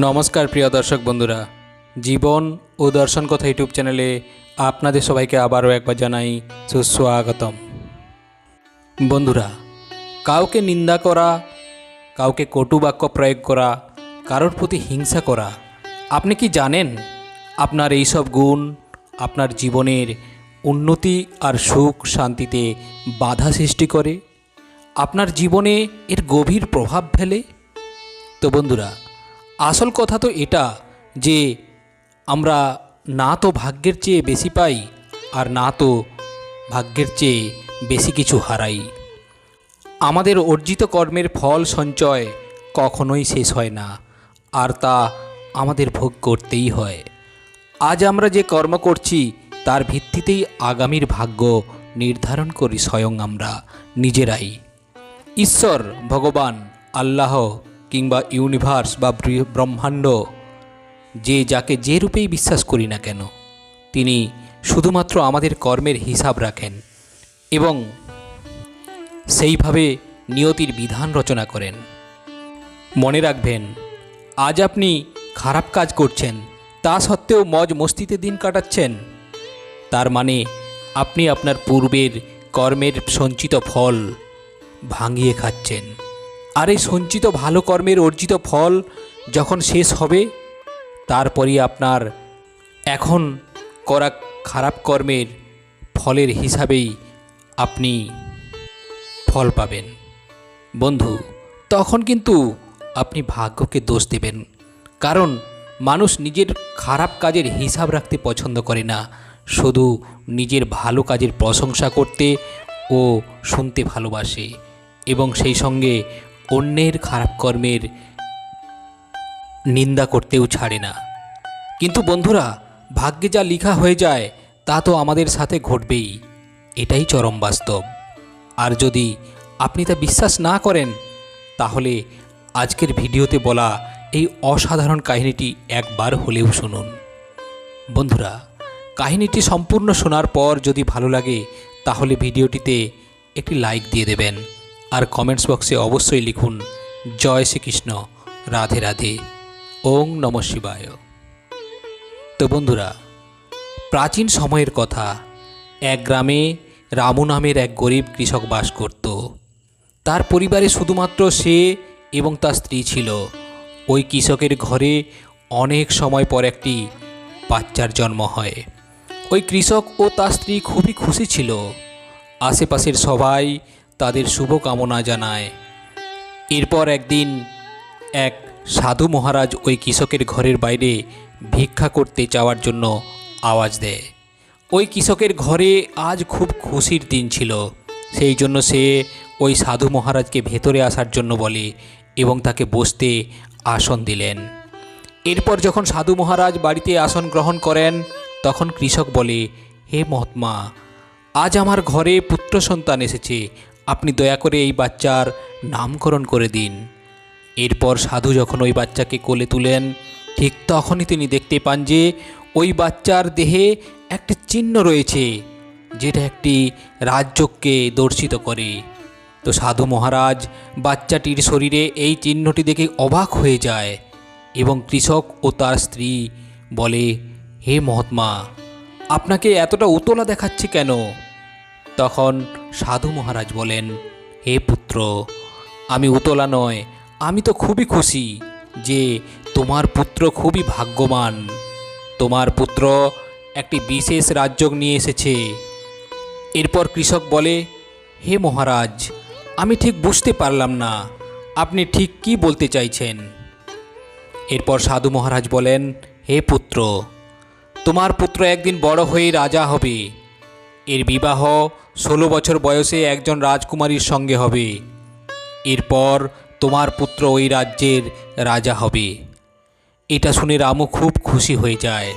নমস্কার প্রিয় দর্শক বন্ধুরা। জীবন ও দর্শন কথা ইউটিউব চ্যানেলে আপনাদের সবাইকে আবারও একবার জানাই সুস্বাগতম। বন্ধুরা, কাউকে নিন্দা করা, কাউকে কটু বাক্য প্রয়োগ করা, কারোর প্রতি হিংসা করা, আপনি কি জানেন আপনার এইসব গুণ আপনার জীবনের উন্নতি আর সুখ শান্তিতে বাধা সৃষ্টি করে? আপনার জীবনে এর গভীর প্রভাব ফেলে? তো বন্ধুরা আসল কথা তো এটা যে আমরা না তো ভাগ্যের চেয়ে বেশি পাই আর না তো ভাগ্যের চেয়ে বেশি কিছু হারাই। আমাদের অর্জিত কর্মের ফল সঞ্চয় কখনোই শেষ হয় না, আর তা আমাদের ভোগ করতেই হয়। আজ আমরা যে কর্ম করছি, তার ভিত্তিতেই আগামীর ভাগ্য নির্ধারণ করি স্বয়ং আমরা নিজেরাই। ঈশ্বর, ভগবান, আল্লাহ কিংবা ইউনিভার্স বা ব্রহ্মাণ্ড, যে যাকে যে রূপেই বিশ্বাস করি না কেন, তিনি শুধুমাত্র আমাদের কর্মের হিসাব রাখেন এবং সেইভাবে নিয়তির বিধান রচনা করেন। মনে রাখবেন, আজ আপনি খারাপ কাজ করছেন, তা সত্ত্বেও মজ মস্তিতে দিন কাটাচ্ছেন। তার মানে আপনি আপনার পূর্বের কর্মের সঞ্চিত ফল ভাঙিয়ে খাচ্ছেন। আর এই সঞ্চিত ভালো কর্মের অর্জিত ফল যখন শেষ হবে, তারপরই আপনার এখন করা খারাপ কর্মের ফলের হিসাবেই আপনি ফল পাবেন। বন্ধু, তখন কিন্তু আপনি ভাগ্যকে দোষ দেবেন, কারণ মানুষ নিজের খারাপ কাজের হিসাব রাখতে পছন্দ করে না, শুধু নিজের ভালো কাজের প্রশংসা করতে ও শুনতে ভালোবাসে এবং সেই সঙ্গে অন্যের খারাপ কর্মের নিন্দা করতেও ছাড়ে না। কিন্তু বন্ধুরা, ভাগ্যে যা লেখা হয়ে যায়, তা তো আমাদের সাথে ঘটবেই। এটাই চরম বাস্তব। আর যদি আপনি তা বিশ্বাস না করেন, তাহলে আজকের ভিডিওতে বলা এই অসাধারণ কাহিনীটি একবার হলেও শুনুন। বন্ধুরা, কাহিনীটি সম্পূর্ণ শোনার পর যদি ভালো লাগে, তাহলে ভিডিওটিতে একটি লাইক দিয়ে দেবেন। আর কমেন্টস বক্সে অবশ্যই লিখুন, জয় শ্রীকৃষ্ণ, রাধে রাধে, ওং নম শিবায়। তো বন্ধুরা, প্রাচীন সময়ের কথা, এক গ্রামে রামু নামের এক গরিব কৃষক বাস করত। তার পরিবারে শুধুমাত্র সে এবং তার স্ত্রী ছিল। ওই কৃষকের ঘরে অনেক সময় পর একটি বাচ্চার জন্ম হয়। ওই কৃষক ও তার স্ত্রী খুবই খুশি ছিল। আশেপাশের সবাই তাদের শুভকামনা জানায়। এরপর একদিন এক সাধু মহারাজ ওই কৃষকের ঘরের বাইরে ভিক্ষা করতে যাওয়ার জন্য আওয়াজ দেয়। ওই কৃষকের ঘরে আজ খুব খুশির দিন ছিল। সেই জন্য সে ওই সাধু মহারাজকে ভেতরে আসার জন্য বলে এবং তাকে বসতে আসন দিলেন। এরপর যখন সাধু মহারাজ বাড়িতে আসন গ্রহণ করেন, তখন কৃষক বলে, হে মহাত্মা, আজ আমার ঘরে পুত্র সন্তান এসেছে। আপনি দয়া করে এই বাচ্চার নামকরণ করে দিন। এরপর সাধু যখন ওই বাচ্চাকে কোলে তুলেন, ঠিক তখনই তিনি দেখতে পান যে ওই বাচ্চার দেহে একটি চিহ্ন রয়েছে, যেটা একটি রাজ্যকে দর্শিত করে। তো সাধু মহারাজ, বাচ্চাটির শরীরে এই চিহ্নটি দেখে অবাক হয়ে যায় এবং কৃষক ও তার স্ত্রী বলে, হে মহাত্মা, আপনাকে এতটা উতলা দেখাচ্ছে কেন? তখন সাধু মহারাজ বলেন, হে পুত্র, আমি উতলা নয়, আমি তো খুবই খুশি যে তোমার পুত্র খুবই ভাগ্যবান। তোমার পুত্র একটি বিশেষ রাজ্য নিয়ে এসেছে। এরপর কৃষক বলে, হে মহারাজ, আমি ঠিক বুঝতে পারলাম না, আপনি ঠিক কি বলতে চাইছেন? এরপর সাধু মহারাজ বলেন, হে পুত্র, তোমার পুত্র একদিন বড় হয়ে রাজা হবে। এর বিবাহ ষোলো বছর বয়সে একজন রাজকুমারীর সঙ্গে হবে। এরপর তোমার পুত্র ওই রাজ্যের রাজা হবে। এটা শুনে রামু খুব খুশি হয়ে যায়।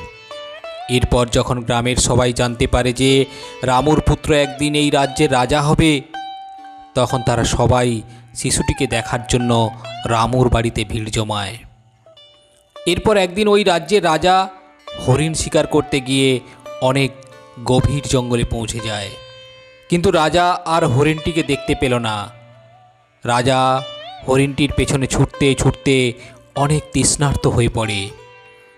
এরপর যখন গ্রামের সবাই জানতে পারে যে রামুর পুত্র একদিন এই রাজ্যের রাজা হবে, তখন তারা সবাই শিশুটিকে দেখার জন্য রামুর বাড়িতে ভিড় জমায়। এরপর একদিন ওই রাজ্যের রাজা হরিণ শিকার করতে গিয়ে অনেক গভীর জঙ্গলে পৌঁছে যায়। কিন্তু রাজা আর হরিণটিকে দেখতে পেল না। রাজা হরিণটির পেছনে ছুটতে ছুটতে অনেক তৃষ্ণার্ত হয়ে পড়ে।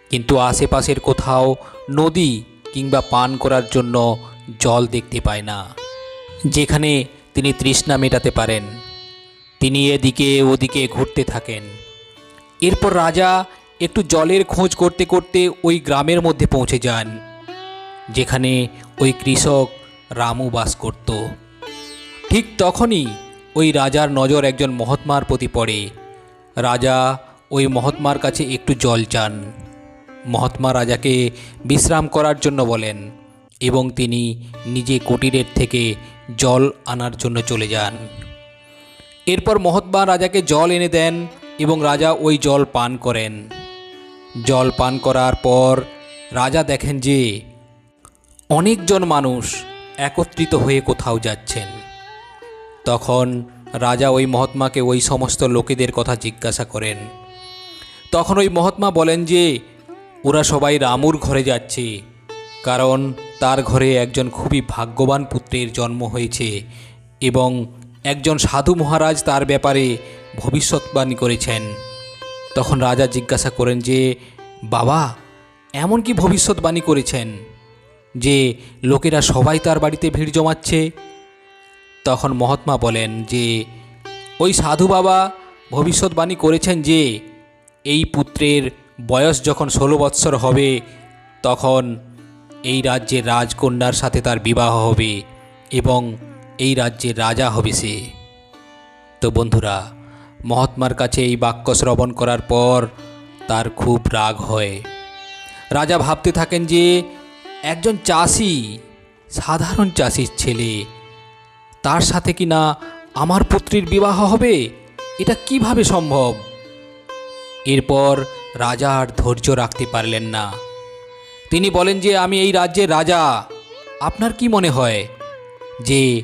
কিন্তু আশেপাশের কোথাও নদী কিংবা পান করার জন্য জল দেখতে পায় না, যেখানে তিনি তৃষ্ণা মেটাতে পারেন। তিনি এদিকে ওদিকে ঘুরতে থাকেন। এরপর রাজা একটু জলের খোঁজ করতে করতে ওই গ্রামের মধ্যে পৌঁছে যান। যেখানে ওই কৃষক রামু বাস করত। ঠিক তখনই ওই রাজার নজর একজন মহাত্মার প্রতি পড়ে। রাজা ওই মহাত্মার কাছে একটু জল চান। মহাত্মা রাজাকে বিশ্রাম করার জন্য বলেন এবং তিনি নিজে কুটিরের থেকে জল আনার জন্য চলে যান। এরপর মহাত্মা রাজাকে জল এনে দেন এবং রাজা ওই জল পান করেন। জল পান করার পর রাজা দেখেন যে অনেকজন মানুষ একত্রিত হয়ে কোথাও যাচ্ছেন। তখন রাজা ওই মহাত্মাকে ওই সমস্ত লোকেদের কথা জিজ্ঞাসা করেন। তখন ওই মহাত্মা বলেন যে, ওরা সবাই রামুর ঘরে যাচ্ছে, কারণ তার ঘরে একজন খুবই ভাগ্যবান পুত্রের জন্ম হয়েছে এবং একজন সাধু মহারাজ তার ব্যাপারে ভবিষ্যৎবাণী করেছেন। তখন রাজা জিজ্ঞাসা করেন যে, বাবা, এমন কি ভবিষ্যৎবাণী করেছেন? যে লোকেরা সবাই তার বাড়িতে ভিড় জমাচ্ছে। তখন মহাত্মা বলেন যে, ওই সাধু বাবা ভবিষ্যৎবাণী করেছেন যে, এই পুত্রের বয়স যখন ষোলো বৎসর হবে, তখন এই রাজ্যের রাজকন্যার সাথে তার বিবাহ হবে এবং এই রাজ্যের রাজা হবে সে। তো বন্ধুরা, মহাত্মার কাছে এই বাক্য শ্রবণ করার পর তার খুব রাগ হয়। রাজা ভাবতে থাকেন যে একজন চাষি, সাধারণ চাষির ছেলে, তার সাথে কি না আমার পুত্রীর বিবাহ হবে? এটা কীভাবে সম্ভব? এরপর রাজা আর ধৈর্য রাখতে পারলেন না। তিনি বলেন যে, আমি এই রাজ্যের রাজা। আপনার কি মনে হয় যে,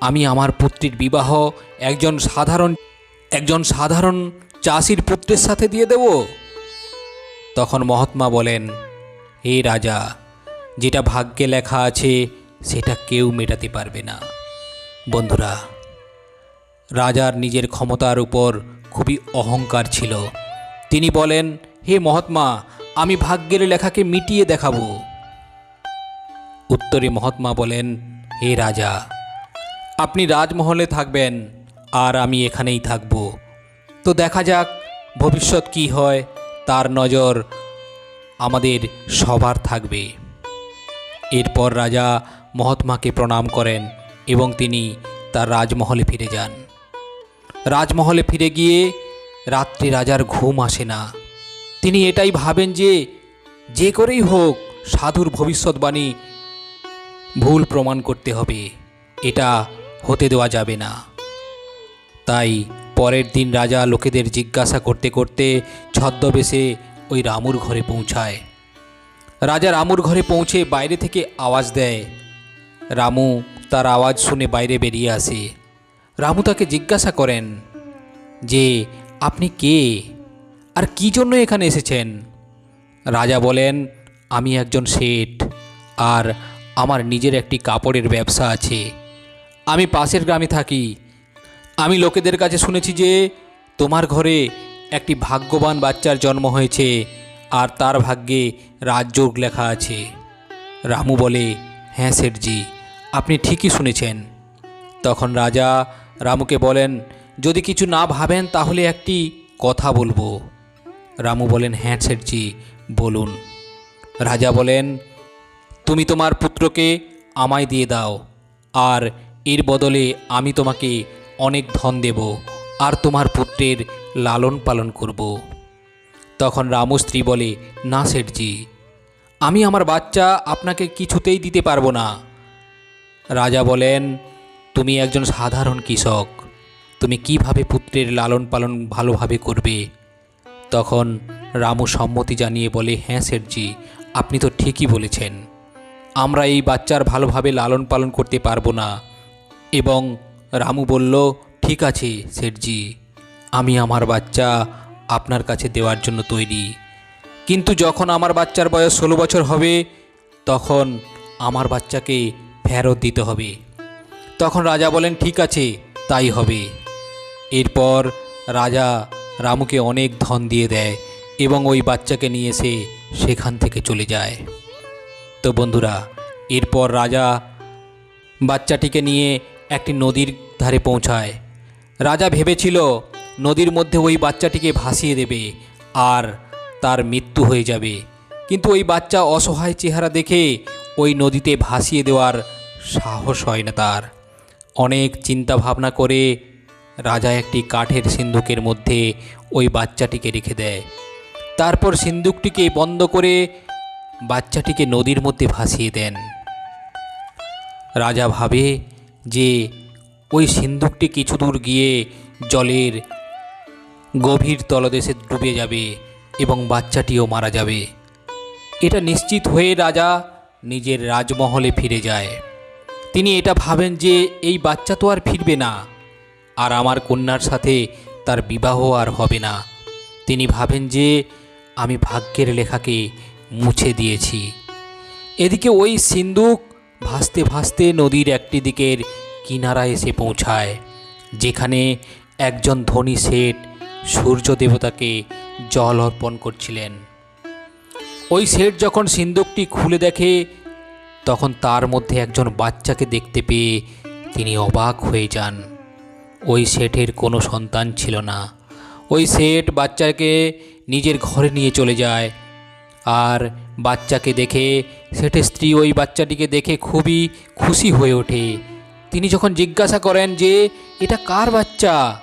আমি আমার পুত্রীর বিবাহ একজন সাধারণ একজন সাধারণ চাষির পুত্রের সাথে দিয়ে দেব? তখন মহাত্মা বলেন, হে রাজা যেটা ভাগ্যে লেখা আছে, সেটা কেউ মেটাতে পারবে না। বন্ধুরা, রাজার নিজের ক্ষমতার উপর খুবই অহংকার ছিল। তিনি বলেন, হে মহাত্মা, আমি ভাগ্যের লেখাকে মিটিয়ে দেখাবো। উত্তরে মহাত্মা বলেন, হে রাজা, আপনি রাজমহলে থাকবেন, আর আমি এখানেই থাকব। তো দেখা যাক, ভবিষ্যৎ কি হয়, তার নজর আমাদের সবার থাকবে। এরপর রাজা মহাত্মাকে প্রণাম করেন এবং তিনি তার রাজমহলে ফিরে যান। রাজমহলে ফিরে গিয়ে রাত্রি রাজার ঘুম আসে না। তিনি এটাই ভাবেন যে যে করেই হোক সাধুর ভবিষ্যৎবাণী ভুল প্রমাণ করতে হবে, এটা হতে দেওয়া যাবে না। তাই পরের দিন রাজা লোকেদের জিজ্ঞাসা করতে করতে ছদ্মবেশে ওই রামুর ঘরে পৌঁছায়। রাজা রামুর ঘরে পৌঁছে বাইরে থেকে আওয়াজ দেয়। রামু তার আওয়াজ শুনে বাইরে বেরিয়ে আসে। রামু তাকে জিজ্ঞাসা করেন, যে, আপনি কে? আর কি জন্য এখানে এসেছেন? রাজা বলেন, আমি একজন শেঠ, আর আমার নিজের একটি কাপড়ের ব্যবসা আছে। আমি পাশের গ্রামে থাকি। আমি লোকেদের কাছে শুনেছি যে, তোমার ঘরে একটি ভাগ্যবান বাচ্চার জন্ম হয়েছে। আর তার ভাগ্যে রাজযোগ লেখা আছে। রামু বলে হ্যাঁ শেঠজি, আপনি ঠিকই শুনেছেন। তখন রাজা রামুকে বলেন, যদি কিছু না ভাবেন তাহলে একটি কথা বলব। রামু বলেন হ্যাঁ শেঠজি, বলুন। রাজা বলেন, তুমি তোমার পুত্রকে আমায় দিয়ে দাও, আর এর বদলে আমি তোমাকে অনেক ধন দেব, আর তোমার পুত্রের লালন পালন করব। তখন রামু স্ত্রী বলে, না, শেঠজি, আমি আমার বাচ্চা আপনাকে কিছুতেই দিতে পারব না। রাজা বলেন, তুমি একজন সাধারণ কৃষক, তুমি কীভাবে পুত্রের লালন পালন ভালোভাবে করবে? তখন রামু সম্মতি জানিয়ে বলে হ্যাঁ শেঠজি, আপনি তো ঠিকই বলেছেন, আমরা এই বাচ্চার ভালোভাবে লালন পালন করতে পারব না। এবং রামু বলল, ঠিক আছে, শেঠজি, আমি আমার বাচ্চা আপনার কাছে দেওয়ার জন্য তৈরি। কিন্তু যখন আমার বাচ্চার বয়স ষোলো বছর হবে, তখন আমার বাচ্চাকে ফেরত দিতে হবে। তখন রাজা বলেন, ঠিক আছে, তাই হবে। এরপর রাজা রামুকে অনেক ধন দিয়ে দেয় এবং ওই বাচ্চাকে নিয়ে এসে সেখান থেকে চলে যায়। তো বন্ধুরা, এরপর রাজা বাচ্চাটিকে নিয়ে একটি নদীর ধারে পৌঁছায়। রাজা ভেবেছিল নদীর মধ্যে ওই বাচ্চাটিকে ভাসিয়ে দেবে আর তার মৃত্যু হয়ে যাবে। কিন্তু ওই বাচ্চা অসহায় চেহারা দেখে ওই নদীতে ভাসিয়ে দেওয়ার সাহস হয় না তার। অনেক চিন্তা ভাবনা করে রাজা একটি কাঠের সিন্ধুকের মধ্যে ওই বাচ্চাটিকে রেখে দেয়। তারপর সিন্ধুকটিকে বন্ধ করে বাচ্চাটিকে নদীর মধ্যে ভাসিয়ে দেন। রাজা ভাবে যে ওই সিন্ধুকটি কিছু দূর গিয়ে জলের গভীর তলদেশে ডুবে যাবে এবং বাচ্চাটিও মারা যাবে। এটা নিশ্চিত হয়ে রাজা নিজের রাজমহলে ফিরে যায়। তিনি এটা ভাবেন যে এই বাচ্চা তো আর ফিরবে না, আর আমার কন্যার সাথে তার বিবাহ আর হবে না। তিনি ভাবেন যে আমি ভাগ্যের লেখাকে মুছে দিয়েছি। এদিকে ওই সিন্দুক ভাসতে ভাসতে নদীর একটি দিকের কিনারায় এসে পৌঁছায়, যেখানে একজন ধনী শেঠ সূর্য দেবতাকে জল অর্পণ করছিলেন। ওই শেঠ যখন সিন্দুকটি খুলে দেখে, তখন তার মধ্যে একজন বাচ্চাকে দেখতে পেয়ে তিনি অবাক হয়ে যান। ওই শেঠের কোনো সন্তান ছিল না। ওই শেঠ বাচ্চাকে নিজের ঘরে নিয়ে চলে যায় আর বাচ্চাকে দেখে, শেঠের স্ত্রী ওই বাচ্চাটিকে দেখে খুবই খুশি হয়ে ওঠে। তিনি যখন জিজ্ঞাসা করেন যে, এটা কার বাচ্চা?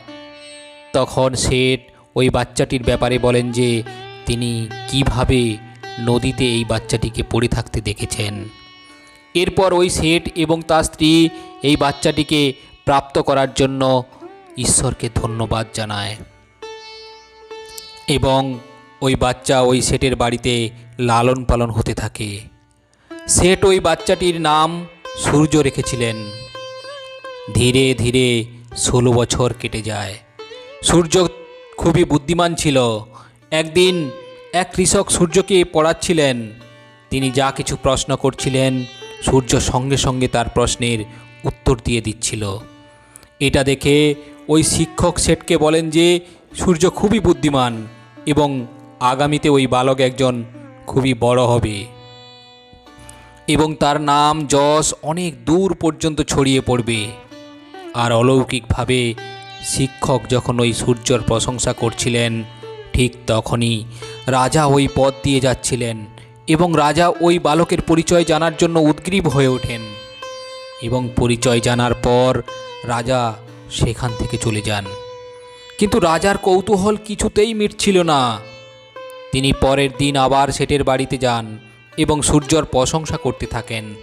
তখন শেঠ ওই বাচ্চাটির ব্যাপারে বলেন যে, তিনি কীভাবে নদীতে এই বাচ্চাটিকে পড়ে থাকতে দেখেছেন। এরপর ওই শেঠ এবং তার স্ত্রী এই বাচ্চাটিকে প্রাপ্ত করার জন্য ঈশ্বরকে ধন্যবাদ জানায়। এবং ওই বাচ্চা ওই শেঠের বাড়িতে লালন পালন হতে থাকে। শেঠ ওই বাচ্চাটির নাম সূর্য রেখেছিলেন। ধীরে ধীরে ষোলো বছর কেটে যায়। সূর্য খুবই বুদ্ধিমান ছিল। একদিন এক কৃষক সূর্যকে পড়াচ্ছিলেন। তিনি যা কিছু প্রশ্ন করছিলেন, সূর্য সঙ্গে সঙ্গে তার প্রশ্নের উত্তর দিয়ে দিচ্ছিল। এটা দেখে ওই শিক্ষক শেঠকে বলেন যে, সূর্য খুবই বুদ্ধিমান এবং আগামীতে ওই বালক একজন খুবই বড় হবে। এবং তার নাম যশ অনেক দূর পর্যন্ত ছড়িয়ে পড়বে। আর অলৌকিকভাবে শিক্ষক যখন ওই সূর্যর প্রশংসা করছিলেন, ঠিক তখনই রাজা ওই পথ দিয়ে যাচ্ছিলেন এবং রাজা ওই বালকের পরিচয় জানার জন্য উদ্গ্রীব হয়ে ওঠেন এবং পরিচয় জানার পর রাজা সেখান থেকে চলে যান। কিন্তু রাজার কৌতূহল কিছুতেই মিটছিল না। তিনি পরের দিন আবার সেটের বাড়িতে যান এবং সূর্যর প্রশংসা করতে থাকেন।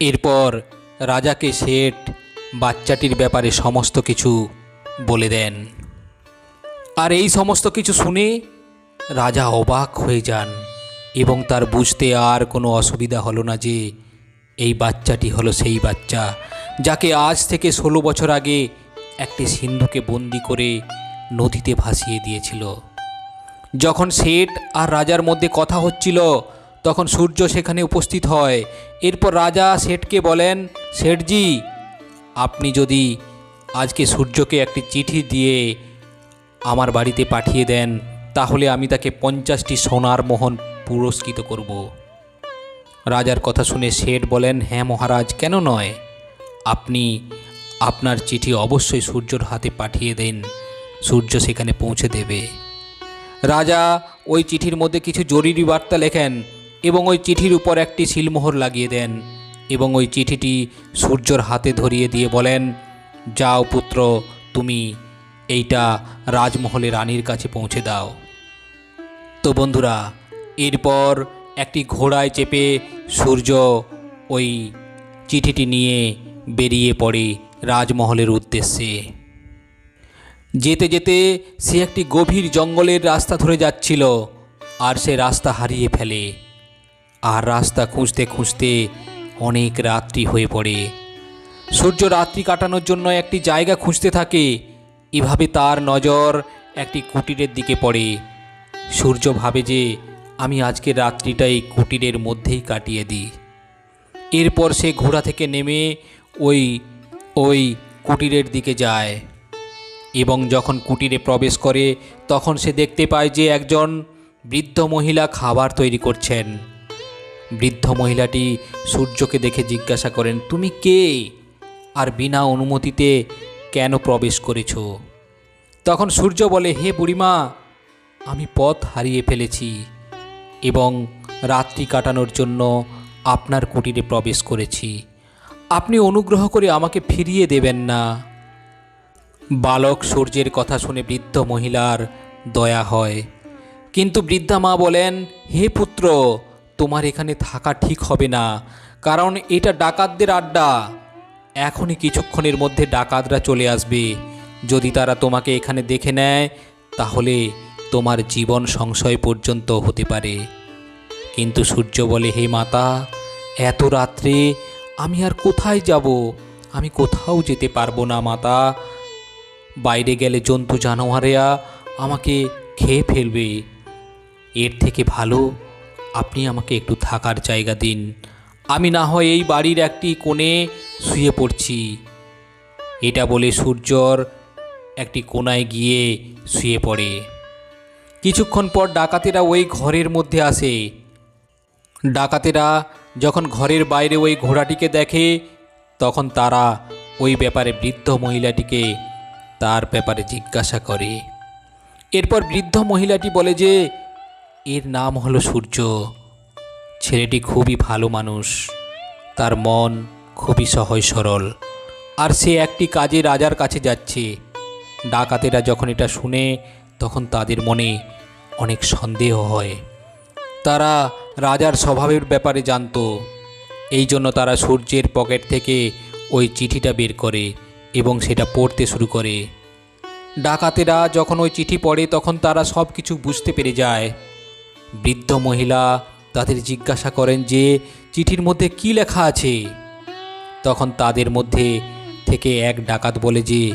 এরপর রাজাকে শেঠ বাচ্চাটির ব্যাপারে সমস্ত কিছু বলে দেন। আর এই সমস্ত কিছু শুনে রাজা অবাক হয়ে যান এবং তার বুঝতে আর কোনো অসুবিধা হলো না যে এই বাচ্চাটি হলো সেই বাচ্চা, যাকে আজ থেকে ষোলো বছর আগে একটি সিন্ধুকে বন্দি করে নদীতে ভাসিয়ে দিয়েছিল। যখন শেঠ আর রাজার মধ্যে কথা হচ্ছিল, তখন সূর্য সেখানে উপস্থিত হয়। এরপর রাজা শেঠকে বলেন শেঠজি আপনি যদি আজকে সূর্যকে একটি চিঠি দিয়ে আমার বাড়িতে পাঠিয়ে দেন, তাহলে আমি তাকে পঞ্চাশটি সোনার মোহন পুরস্কৃত করব। রাজার কথা শুনে শেঠ বলেন হ্যাঁ মহারাজ, কেন নয়? আপনি আপনার চিঠি অবশ্যই সূর্যর হাতে পাঠিয়ে দেন। সূর্য সেখানে পৌঁছে দেবে। রাজা ওই চিঠির মধ্যে কিছু জরুরি বার্তা লেখেন এবং ওই চিঠির উপর একটি সিলমোহর লাগিয়ে দেন। এবং ওই চিঠিটি সূর্যর হাতে ধরিয়ে দিয়ে বলেন, যাও পুত্র, তুমি এইটা রাজমহলে রানীর কাছে পৌঁছে দাও। তো বন্ধুরা, এরপর একটি ঘোড়ায় চেপে সূর্য ওই চিঠিটি নিয়ে বেরিয়ে পড়ে রাজমহলের উদ্দেশ্যে। যেতে যেতে সে একটি গভীর জঙ্গলের রাস্তা ধরে যাচ্ছিল আর সে রাস্তা হারিয়ে ফেলে। আর রাস্তা খুঁজতে খুঁজতে অনেক রাত্রি হয়ে পড়ে। সূর্য রাত্রি কাটানোর জন্য একটি জায়গা খুঁজতে থাকে। এভাবে তার নজর একটি কুটিরের দিকে পড়ে। সূর্য ভাবে যে, আমি আজকের রাত্রিটা এই কুটিরের মধ্যেই কাটিয়ে দিই। এরপর সে ঘোড়া থেকে নেমে ওই ওই কুটিরের দিকে যায়। এবং যখন কুটিরে প্রবেশ করে, তখন সে দেখতে পায় যে একজন বৃদ্ধ মহিলা খাবার তৈরি করছেন। বৃদ্ধ মহিলাটি সূর্যকে দেখে জিজ্ঞাসা করেন, তুমি কে? আর বিনা অনুমতিতে কেন প্রবেশ করেছ? তখন সূর্য বলে, হে বুড়িমা, আমি পথ হারিয়ে ফেলেছি এবং রাত্রি কাটানোর জন্য আপনার কুটিরে প্রবেশ করেছি। আপনি অনুগ্রহ করে আমাকে ফিরিয়ে দেবেন না। বালক সূর্যের কথা শুনে বৃদ্ধ মহিলার দয়া হয়। কিন্তু বৃদ্ধা মা বলেন, হে পুত্র তোমার এখানে থাকা ঠিক হবে না, কারণ এটা ডাকাতদের আড্ডা। এখনই কিছুক্ষণের মধ্যে ডাকাতরা চলে আসবে। যদি তারা তোমাকে এখানে দেখে নেয়, তাহলে তোমার জীবন সংশয় পর্যন্ত হতে পারে। কিন্তু সূর্য বলে, হে মাতা, এত রাত্রে আমি আর কোথায় যাব? আমি কোথাও যেতে পারব না, মাতা। বাইরে গেলে জন্তু জানোয়ারেরা আমাকে খেয়ে ফেলবে। এর থেকে ভালো আপনি আমাকে একটু থাকার জায়গা দিন। আমি না হয় এই বাড়ির একটি কোণে শুয়ে পড়ছি। এটা বলে সূর্যর একটি কোনায় গিয়ে শুয়ে পড়ে। কিছুক্ষণ পর ডাকাতেরা ওই ঘরের মধ্যে আসে। ডাকাতেরা যখন ঘরের বাইরে ওই ঘোড়াটিকে দেখে, তখন তারা ওই ব্যাপারে বৃদ্ধ মহিলাটিকে তার ব্যাপারে জিজ্ঞাসা করে। এরপর বৃদ্ধ মহিলাটি বলে যে এর নাম হলো সূর্য। ছেলেটি খুবই ভালো মানুষ। তার মন খুবই সহজ সরল। আর সে একটি কাজে রাজার কাছে যাচ্ছে। ডাকাতেরা যখন এটা শুনে, তখন তাদের মনে অনেক সন্দেহ হয়। তারা রাজার স্বভাবের ব্যাপারে জানতো। এই জন্য তারা সূর্যের পকেট থেকে ওই চিঠিটা বের করে এবং সেটা পড়তে শুরু করে। ডাকাতেরা যখন ওই চিঠি পড়ে, তখন তারা সব কিছু বুঝতে পেরে যায়। বৃদ্ধ মহিলা তাদের জিজ্ঞাসা করেন যে, চিঠির মধ্যে কি লেখা আছে? তখন তাদের মধ্যে থেকে এক ডাকাত বলে যে,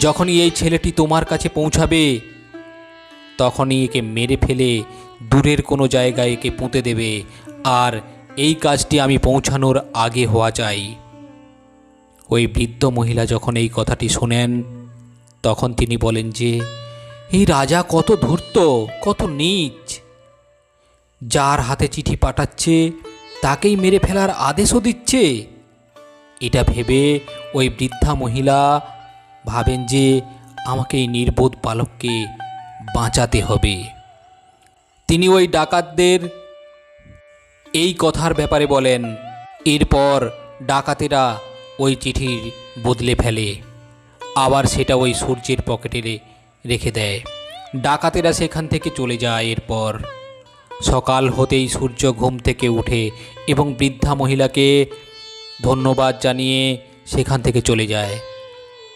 যখনই এই ছেলেটি তোমার কাছে পৌঁছাবে, তখনই একে মেরে ফেলে, দূরের কোনো জায়গায় একে পুঁতে দেবে, আর এই কাজটি আমি পৌঁছানোর আগে হওয়া চাই। ওই বৃদ্ধ মহিলা যখন এই কথাটি শোনেন, তখন তিনি বলেন যে, এই রাজা কত ধূর্ত, কত নীচ যার হাতে চিঠি পাঠাচ্ছে, তাকেই মেরে ফেলার আদেশও দিচ্ছে। এটা ভেবে ওই বৃদ্ধা মহিলা ভাবেন যে আমাকে এই নির্বোধ বালককে বাঁচাতে হবে। তিনি ওই ডাকাতদের এই কথার ব্যাপারে বলেন, এরপর ডাকাতেরা ওই চিঠির বদলে ফেলে, আবার সেটা ওই সূর্যের পকেটে রেখে দেয়। ডাকাতেরা সেখান থেকে চলে যায় এরপর। সকাল হতেই সূর্য ঘুম থেকে উঠে এবং বৃদ্ধা মহিলাকে ধন্যবাদ জানিয়ে সেখান থেকে চলে যায়।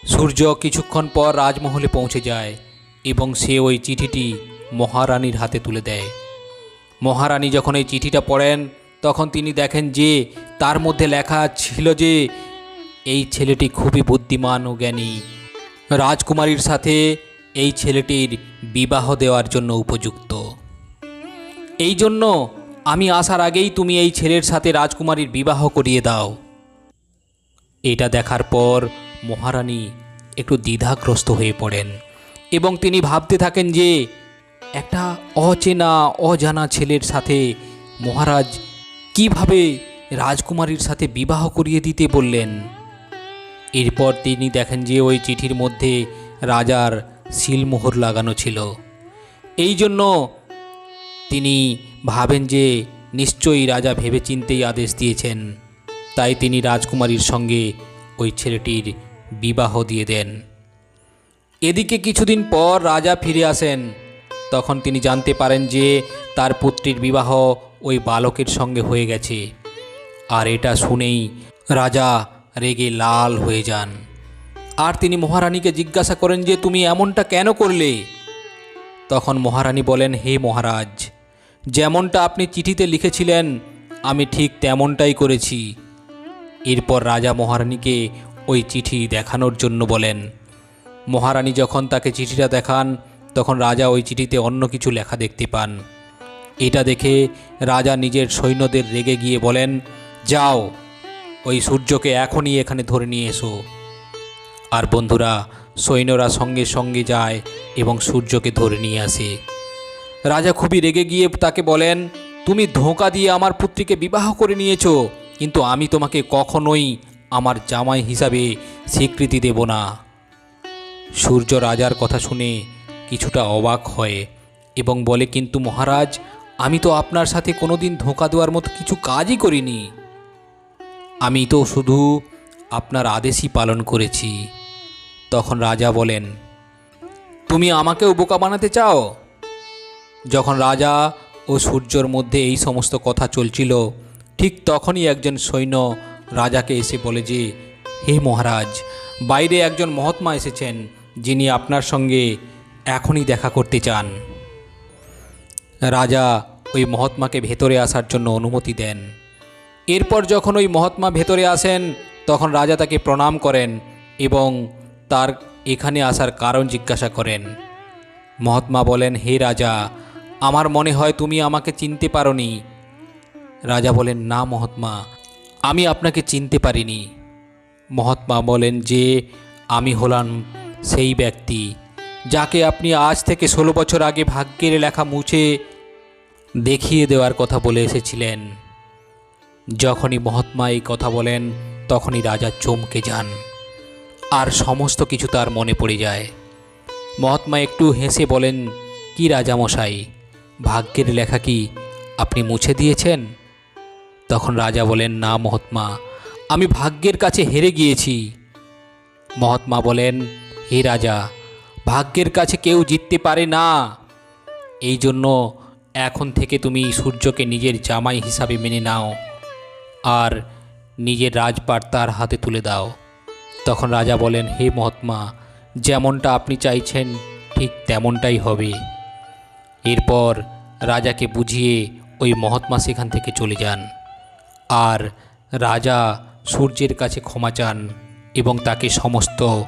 সূর্য কিছুক্ষণ পর রাজমহলে পৌঁছে যায় এবং সে ওই চিঠিটি মহারানীর হাতে তুলে দেয়। মহারানী যখন এই চিঠিটা পড়েন, তখন তিনি দেখেন যে তার মধ্যে লেখা ছিল যে এই ছেলেটি খুবই বুদ্ধিমান ও জ্ঞানী। রাজকুমারীর সাথে এই ছেলেটির বিবাহ দেওয়ার জন্য উপযুক্ত। এই জন্য আমি আসার আগেই তুমি এই ছেলের সাথে রাজকুমারীর বিবাহ করিয়ে দাও। এটা দেখার পর মহারানী একটু দ্বিধাগ্রস্ত হয়ে পড়েন এবং তিনি ভাবতে থাকেন যে একটা অচেনা, অজানা ছেলের সাথে মহারাজ কীভাবে রাজকুমারীর সাথে বিবাহ করিয়ে দিতে বললেন। এরপর তিনি দেখেন যে ওই চিঠির মধ্যে রাজার সিলমোহর লাগানো ছিল। এই জন্য তিনি ভাবেন যে নিশ্চয়ই রাজা ভেবেচিন্তেই আদেশ দিয়েছেন। তাই তিনি রাজকুমারীর সঙ্গে ওই ছেলেটির বিবাহ দিয়ে দেন। এদিকে কিছুদিন পর রাজা ফিরে আসেন। তখন তিনি জানতে পারেন যে তার পুত্রীর বিবাহ ওই বালকের সঙ্গে হয়ে গেছে। আর এটা শুনেই রাজা রেগে লাল হয়ে যান। আর তিনি মহারানীকে জিজ্ঞাসা করেন যে, তুমি এমনটা কেন করলে? তখন মহারানী বলেন, হে মহারাজ যেমনটা আপনি চিঠিতে লিখেছিলেন, আমি ঠিক তেমনটাই করেছি। এরপর রাজা মহারানীকে ওই চিঠি দেখানোর জন্য বলেন। মহারানী যখন তাকে চিঠিটা দেখান, তখন রাজা ওই চিঠিতে অন্য কিছু লেখা দেখতে পান। এটা দেখে রাজা নিজের সৈন্যদের রেগে গিয়ে বলেন, যাও, ওই সূর্যকে এখনই এখানে ধরে নিয়ে এসো। আর বন্ধুরা, সৈন্যরা সঙ্গে সঙ্গে যায় এবং সূর্যকে ধরে নিয়ে আসে। রাজা খুবই রেগে গিয়ে তাকে বলেন, তুমি ধোঁকা দিয়ে আমার পুত্রীকে বিবাহ করে নিয়েছ, কিন্তু আমি তোমাকে কখনোই আমার জামাই হিসাবে স্বীকৃতি দেব না সূর্য রাজার কথা শুনে কিছুটা অবাক হয় এবং বলে, কিন্তু মহারাজ, আমি তো আপনার সাথে কোনোদিন ধোঁকা দেওয়ার মতো কিছু কাজই করিনি। আমি তো শুধু আপনার আদেশই পালন করেছি তখন রাজা বলেন, তুমি আমাকেও বোকা বানাতে চাও? যখন রাজা ও সূর্যর মধ্যে এই সমস্ত কথা চলছিল, ঠিক তখনই একজন সৈন্য রাজাকে এসে বলে যে, হে মহারাজ, বাইরে একজন মহাত্মা এসেছেন, যিনি আপনার সঙ্গে এখনই দেখা করতে চান। রাজা ওই মহাত্মাকে ভেতরে আসার জন্য অনুমতি দেন। এরপর যখন ওই মহাত্মা ভেতরে আসেন, তখন রাজা তাকে প্রণাম করেন এবং তার এখানে আসার কারণ জিজ্ঞাসা করেন। মহাত্মা বলেন, হে রাজা আমার মনে হয় তুমি আমাকে চিনতে পারোনি। রাজা বলেন, না মহাত্মা, আমি আপনাকে চিনতে পারিনি। মহাত্মা বলেন, যে আমি হলাম সেই ব্যক্তি, যাকে আপনি আজ থেকে ষোলো বছর আগে ভাগ্যের লেখা মুছে দেখিয়ে দেওয়ার কথা বলে এসেছিলেন। যখনই মহাত্মা এই কথা বলেন, তখনই রাজা চমকে যান, আর সমস্ত কিছু তার মনে পড়ে যায়। মহাত্মা একটু হেসে বলেন, কি রাজামশাই ভাগ্যের লেখা কি আপনি মুছে দিয়েছেন? তখন রাজা বলেন, না মহাত্মা, আমি ভাগ্যের কাছে হেরে গিয়েছি। মহাত্মা বলেন, হে রাজা, ভাগ্যের কাছে কেউ জিততে পারে না। এই জন্য এখন থেকে তুমি সূর্যকে নিজের জামাই হিসাবে মেনে নাও আর নিজের রাজপাট তার হাতে তুলে দাও। তখন রাজা বলেন, হে মহাত্মা, যেমনটা আপনি চাইছেন, ঠিক তেমনটাই হবে। এরপর রাজাকে বুঝিয়ে ওই মহাত্মা সেখান থেকে চলে যান। আর রাজা সূর্যের কাছে ক্ষমা চান এবং তাকে সমস্ত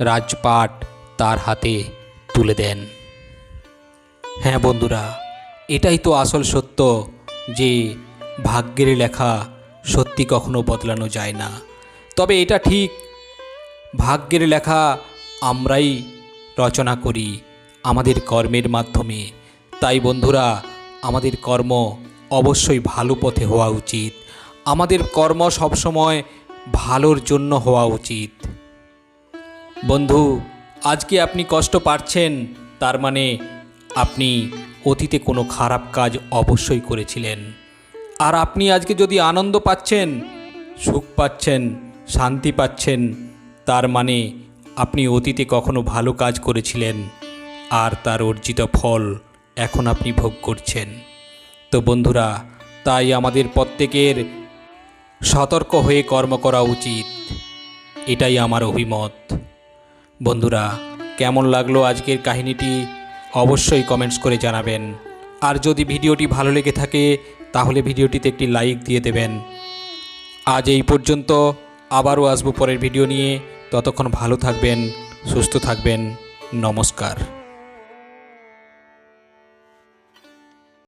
রাজপাট তার হাতে তুলে দেন। হ্যাঁ বন্ধুরা, এটাই তো আসল সত্য যে ভাগ্যের লেখা সত্যি কখনো বদলানো যায় না। তবে এটা ঠিক, ভাগ্যের লেখা আমরাই রচনা করি আমাদের কর্মের মাধ্যমে। তাই বন্ধুরা, আমাদের কর্ম অবশ্যই ভালো পথে হওয়া উচিত। আমাদের কর্ম সবসময় ভালোর জন্য হওয়া উচিত। বন্ধু, আজকে আপনি কষ্ট পাচ্ছেন, তার মানে আপনি অতীতে কোনো খারাপ কাজ অবশ্যই করেছিলেন। আর আপনি আজকে যদি আনন্দ পাচ্ছেন, সুখ পাচ্ছেন, শান্তি পাচ্ছেন, তার মানে আপনি অতীতে কখনো ভালো কাজ করেছিলেন, আর তার অর্জিত ফল এখন আপনি ভোগ করছেন। তো বন্ধুরা, তাই আমাদের প্রত্যেকের সতর্ক হয়ে কর্ম করা উচিত। এটাই আমার অভিমত। বন্ধুরা, কেমন লাগল আজকের কাহিনীটি? অবশ্যই কমেন্টস করে জানাবেন। আর যদি ভিডিওটি ভালো লেগে থাকে, তাহলে ভিডিওটিতে একটি লাইক দিয়ে দেবেন। আজ এই পর্যন্ত, আবারও আসব পরের ভিডিও নিয়ে। ততক্ষণ ভালো থাকবেন, সুস্থ থাকবেন। নমস্কার।